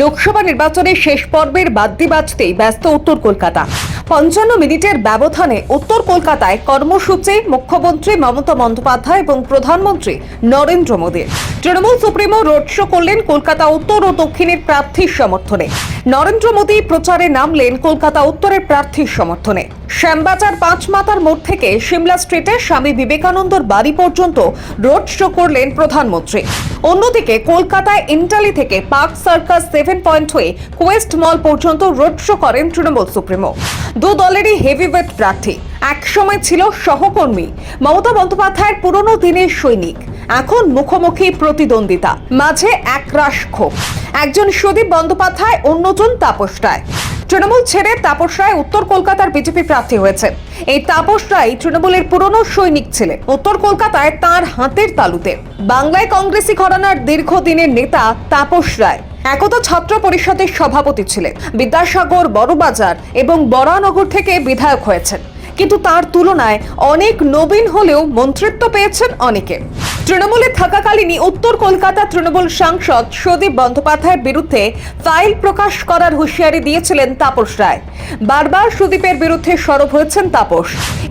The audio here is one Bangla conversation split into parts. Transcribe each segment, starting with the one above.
লোকসভা নির্বাচনের শেষ পর্বের বাদ্যি বাজতেই ব্যস্ত উত্তর কলকাতা। পঞ্চান্ন মিনিটের ব্যবধানে উত্তর কলকাতায় কর্মসূচি মুখ্যমন্ত্রী মমতা বন্দ্যোপাধ্যায় এবং প্রধানমন্ত্রী নরেন্দ্র মোদীর। তৃণমূল সুপ্রিমো রোড শো করলেন কলকাতা উত্তর ও দক্ষিণের প্রার্থীর সমর্থনে। নরেন্দ্র মোদী প্রচারে নামলেন কলকাতা উত্তরের প্রার্থীর সমর্থনে। শ্যামবাজার পাঁচ মাতার মোড় থেকে সিমলা স্ট্রিটে স্বামী বিবেকানন্দর বাড়ি পর্যন্ত রোড শো করলেন প্রধানমন্ত্রী। অন্যদিকে কলকাতায় ইন্টালি থেকে পার্ক সার্কাস সেভেন পয়েন্ট হয়ে কোয়েস্ট মল পর্যন্ত রোড শো করেন তৃণমূল সুপ্রিমো। দু দলেরই হেভিওয়েট প্রার্থী। একসময় ছিল সহকর্মী। মমতা বন্দ্যোপাধ্যায়ের পুরনো দিনের সৈনিক। এখন মুখোমুখি প্রতিদ্বন্দ্বিতা, মাঝে একরাশ ক্ষোভ। একজন সুদীপ বন্দ্যোপাধ্যায় অন্যজন তাপস রায়। তৃণমূল ছেড়ে তাপস রায় উত্তর কলকাতার বিজেপি প্রার্থী হয়েছে। এই তাপস রায় তৃণমূলের পুরনো সৈনিক ছিলেন। উত্তর কলকাতায় তার হাতের তালুতে। বাংলায় কংগ্রেসি ঘরানার দীর্ঘদিনের নেতা তাপস রায়। একদা ছাত্র পরিষদের সভাপতি ছিলেন। বিদ্যাসাগর বড়বাজার এবং বরানগর থেকে বিধায়ক হয়েছেন। কিন্তু তার তুলনায় অনেক নবীন হলেও মন্ত্রিত্ব পেয়েছেন অনেকে। তৃণমূলে থাকাকালীনই উত্তর কলকাতা তৃণমূল সাংসদ সুদীপ বন্দ্যোপাধ্যায়ের বিরুদ্ধে ফাইল প্রকাশ করার হুঁশিয়ারি দিয়েছিলেন তাপস রায়। বারবার সুদীপের বিরুদ্ধে সরব হয়েছেন তাপস।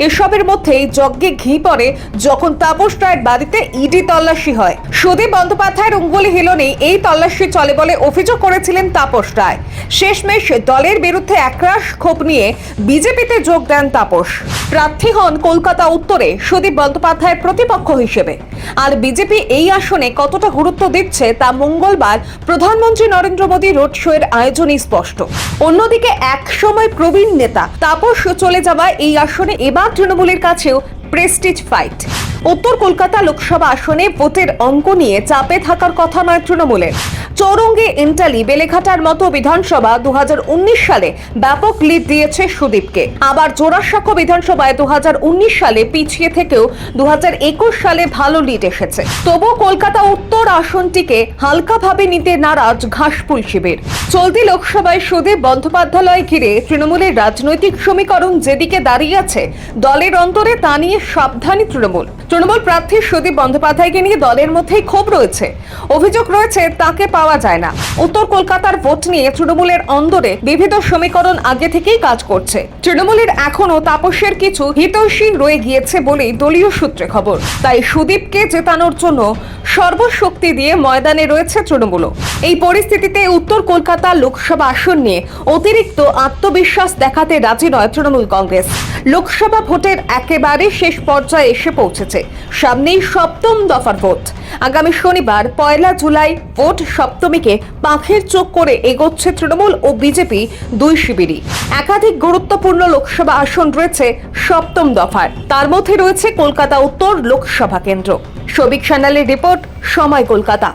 এসবের মধ্যেই যজ্ঞে ঘি পড়ে যখন তাপস রায়ের বাড়িতে ইডি তল্লাশি হয়। সুদীপ বন্দ্যোপাধ্যায়ের অঙ্গুলি হিলনেই এই তল্লাশি চলে বলে অভিযোগ করেছিলেন তাপস রায়। শেষমেশ দলের বিরুদ্ধে একরাশ ক্ষোভ নিয়ে বিজেপিতে যোগ দেন তাপস। প্রার্থী হন কলকাতা উত্তরে সুদীপ বন্দ্যোপাধ্যায়ের প্রতিপক্ষ হিসেবে। আর বিজেপি এই আসনে কতটা গুরুত্ব দিচ্ছে তা মঙ্গলবার প্রধানমন্ত্রী নরেন্দ্র মোদী রোড শো এর আয়োজনই স্পষ্ট। অন্যদিকে এক সময় প্রবীণ নেতা তাপস চলে যাওয়া এই আসনে এবার তৃণমূলের কাছেও প্রেস্টিজ ফাইট উত্তর কলকাতা লোকসভা আসনে ভোটের অঙ্ক নিয়ে চাপে থাকার কথা নয় তৃণমূলের। চৌরঙ্গে ইন্টালি বেলেঘাটার মতো বিধানসভা দু সালে ব্যাপক লিড দিয়েছে সুদীপকে। আবার জোড়াসাঁকো বিধানসভায় দু সালে পিছিয়ে থেকেও দু সালে ভালো লিড এসেছে। তবু কলকাতা উত্তর আসনটিকে হালকাভাবে নিতে নারাজ ঘাসফুল শিবির। চলতি লোকসভায় সুদীপ বন্দ্যোপাধ্যায় ঘিরে তৃণমূলের রাজনৈতিক সমীকরণ যেদিকে দাঁড়িয়ে আছে দলের অন্তরে তা নিয়ে সাবধানী তৃণমূল। তৃণমূল প্রার্থী সুদীপ বন্দ্যোপাধ্যায়কে নিয়ে দলের মধ্যেই ক্ষোভ রয়েছে। অভিযোগ রয়েছে, তাকে পাওয়া যায় না। উত্তর কলকাতার ভোট নিয়ে তৃণমূলের অন্দরে বিবিধ সমীকরণ আগে থেকেই কাজ করছে। তৃণমূলের এখনও তাপসের কিছু হিতৈষী রয়ে গিয়েছে বলেই দলীয় সূত্রে খবর। তাই সুদীপকে জেতানোর জন্য সর্বশক্তি দিয়ে ময়দানে রয়েছে তৃণমূল এই পরিস্থিতিতে উত্তর কলকাতা লোকসভা আসন নিয়ে অতিরিক্ত আত্মবিশ্বাস দেখাতে রাজি নয় তৃণমূল কংগ্রেস। লোকসভা ভোটের একেবারে শেষ পর্যায়ে এসে পৌঁছেছে। সামনেই সপ্তম দফার ভোট। আগামী শনিবার পয়লা জুলাই ভোট সপ্তমীকে পাখের চোখ করে এগোচ্ছে তৃণমূল ও বিজেপি দুই শিবিরই। একাধিক গুরুত্বপূর্ণ লোকসভা আসন রয়েছে সপ্তম দফার। তার মধ্যে রয়েছে কলকাতা উত্তর লোকসভা কেন্দ্র। সবিক সান্যালের রিপোর্ট, সময় কলকাতা।